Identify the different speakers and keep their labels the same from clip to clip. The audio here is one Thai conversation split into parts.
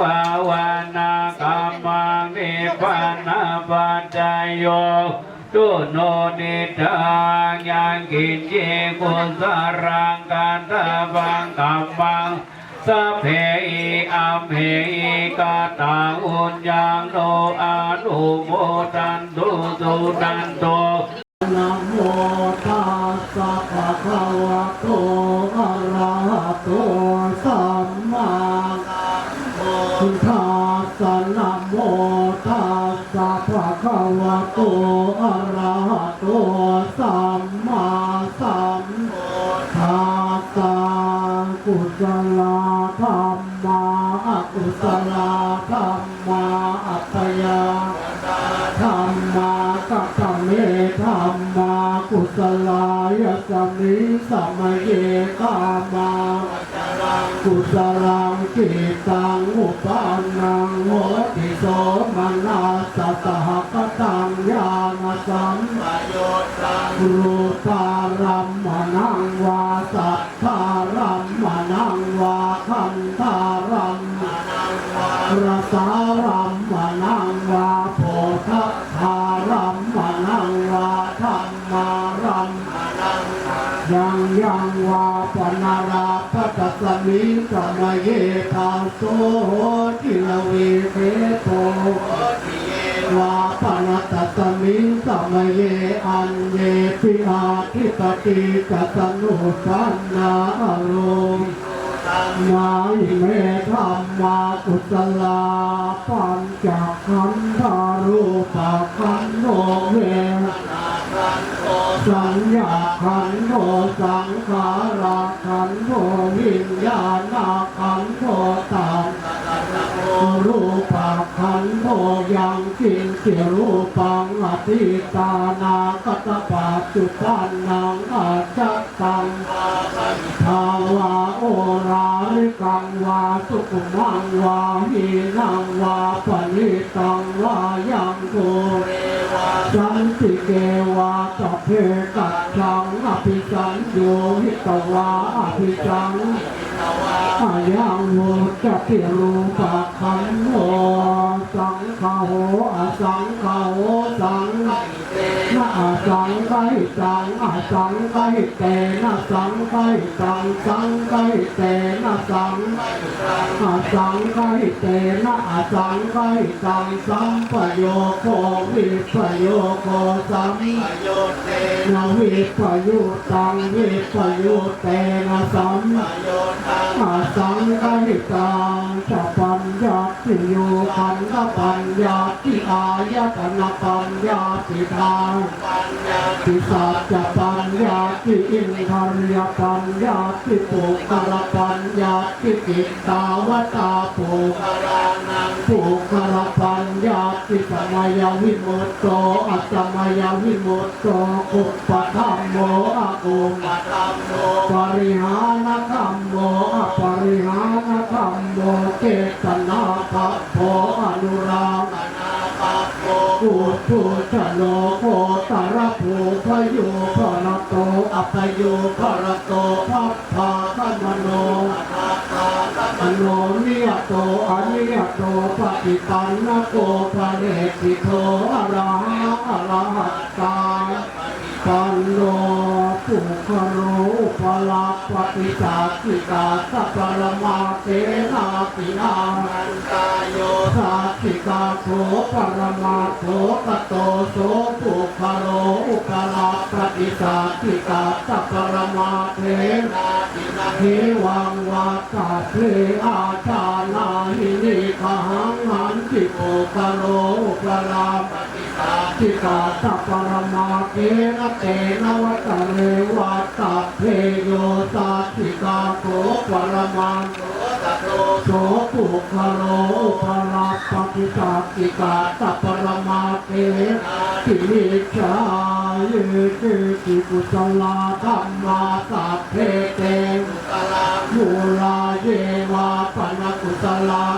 Speaker 1: วาวานาคามันิพานาปัจจายโยตุโนนิทังยังกินเจกุสารังกันตาบังกัมมังสัพเพอิอัมเหอิกาตังอุญญังโนอานุโมทันตุสุนันโต
Speaker 2: นะโมตัสสะภะคะวะโตอะระหะโต สสะภะคะวะโตอะระหะโตสัมมาสัมพุทธัสสะกุศลธรรมาอกุศลธรรมาอัปปยาธรรมากัตเมธรรมากุศลายสมิสมเยกามา กุศลังกิตังอุปานังโหติโสมนาสสหกตังญาณสัมปโยตังรูปารัมมนังวาสัทธารัมมนังวาคันธารัมมนังวารสารัมมนังวาโพธารัมมนังวาธรรมารัมมนังวา ยังยังวาปนาราปัตสมิสมเยทาโสทิลเวเทโตวาปนัตตมิงสมเยอันเยปิอาทิปติกัสนุปันนาอารมณ์มาอิเมธรรมากุศลาปัญจขันธารูปขันโนเว สัญญาขันโนสังขาราขันโนวิญญาณขันโนตัง รูปังขันโทยังกินสิรูปังอธิตานาคตปัจจุปันนังอาจัตตังภาวะโอราริกังวาสุขุมังวาหีนังวาปณิตังวายังโกสันติเกวาตเพกัจจังอภิสังโยหิตวาอภิสังอายังโมจะพิรูปะ ขันโหสังฆโหอสังฆโหสังนะอาสังไกสังอาสังไกเตนะสังไกสังสังไกเตนะสังอาสังไกเตนะอาสังไกสังสัมปโยโควิปโยโคสัมนะวิปโยตังวิปโยเตนะสัมอาสังกหิตังจะปัญญา ติโยขันธปัญญาติอายตนะปัญญาติทางติสัจปัญญาติอินทรียปัญญาติปุกรปัญญาติกิตตาวตาปุกรานังปุกรปัญญาติสมัยวิมุตโตอัตมยวิมุตโตกุปปะธัมโมอะกุปะธัมโมปริหา มเกตนาภะโพอนุรังกุตุชโลโกตระภูพยุพระโตอัปยุพระโตพัพพาคมโนมโนเนิยโตอเนิยโตปฏิปันนโกภะเนติโตอระหะอรหัตตาปันโน ปุคโรอุปลาปฏิจจสิกาสัพพะมาเตนาปินานันตายโยสัจจิกาโสปรมาโสกโตโสปุคโรอุปลาปฏิจจสิกาสัพพะมาเตนาปินาเทวังวาตาเพอาชานาหินิกหังหันติปุคโรอุปลาปฏิจจสิกาสัพพะมาเตนะเตนวัตเรวัตตาเพโยสัจจิกาโสปรมาโสตโสปุคโรปราปฏิจจติกาตปรมาเตติวิชายเกติกุศลาธรรมาสัพเพเตมูลาเยวาปนกุศลมู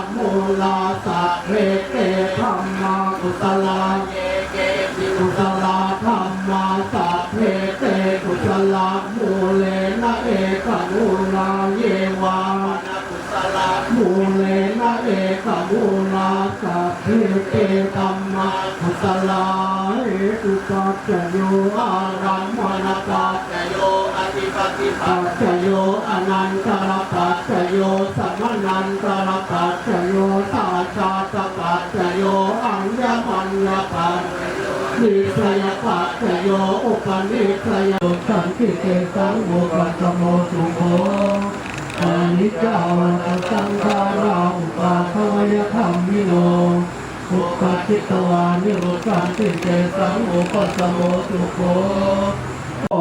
Speaker 2: กมูลาเยวามูเลนะเอกมุลาสัพเพเตตัมมาสลายอุปัจจโยอารัมมณปัจจโยอธิปติปัจจโยอนันตรปัจจโยสัมมนันตรปัจจโยตาชาตปัจจโยอัญญมัญญปัจจโยนิสยปัจจโยอุปนิสยสังกิเตสังโมกัสสโมสุโขานิจาวัตสังขาราอุปาทวยธรรมิโนอุปาจิตวานิโรสังกิเตสังโมกัสสโมสุโข
Speaker 1: โอ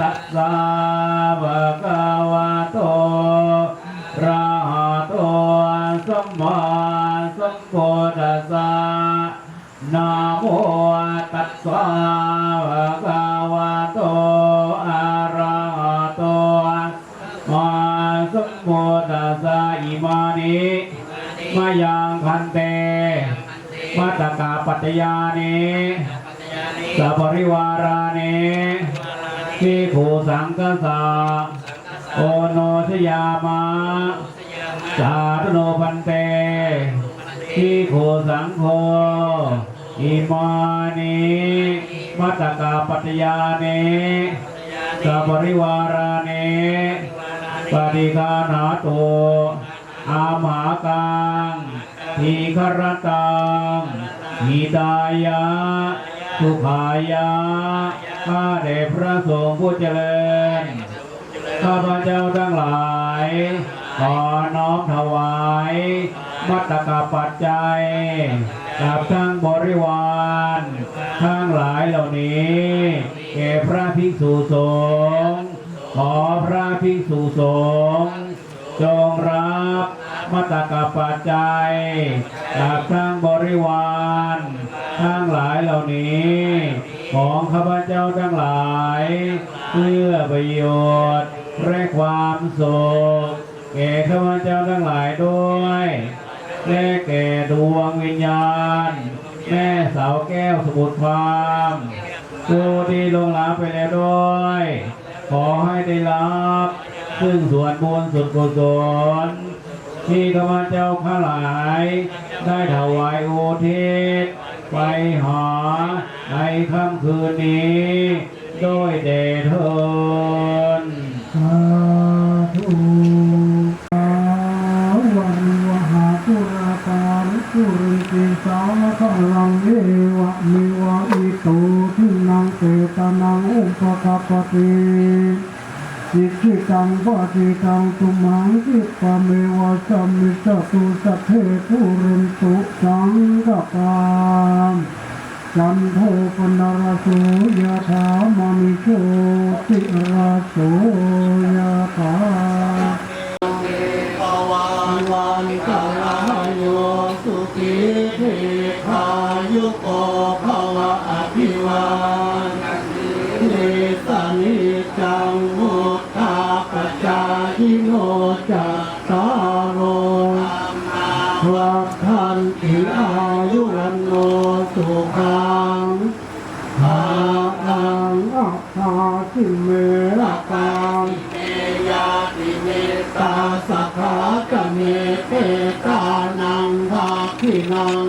Speaker 1: ตัสสะภะคะวะโตระหะโตสัมมาสัมพุทธัสสะนะโมตัสสะ ยังพันเตมัตตกาปัจจยานิสัพปริวารานิที่ผูสังกสาโอโนชยามะสาธุโนพันเตที่ผูสังโฆอิมานิมัตตกาปัตตยานิสัพปริวารานิปฏิกานาโต อามากังทีครตังหิตายะสุขายะข้าเดชพระสงฆ์ผู้เจริญ ข้าพระเจ้าทั้งหลายขอน้อมถวายมัตตกปัจจัยกับทั้งบริวารทั้งหลายเหล่านี้แก่พระภิกษุสงฆ์ขอพระภิกษุสงฆ์ จงรับมัตตกปัจจัยจากทั้งบริวารทั้งหลายเหล่านี้ ของข้าพเจ้าทั้งหลาย เพื่อประโยชน์และความสุขแก่ข้าพเจ้าทั้งหลายด้วยและแก่ดวงวิญญาณ แม่สาวแก้วสมุทรฟาร์มผู้ที่ลงลาไปแล้วด้วย ขอให้ได้รับ ซึ่งส่วนบุญสุดกุศลที่ข้าพเจ้าข้าหลาย ได้ถวายโอทิศไปหาในค่ำคืนนี้โดยเดชเทิน
Speaker 2: สาธุอาวันวหาปุราการสุริติสาวะพลังเอวะมิวะอิโตทินังเตตานังอุปกป จิตที่ตังวาจิตังตุมังคิปะเมวะสัมมิจตุสัพเพปุเรนตุสังกปามจันโทปนารโสยะถามณิโชติราโสยะถา อัตาทิเมระตามเมยาติเมตาสักขากเมเตตานังภาคินัง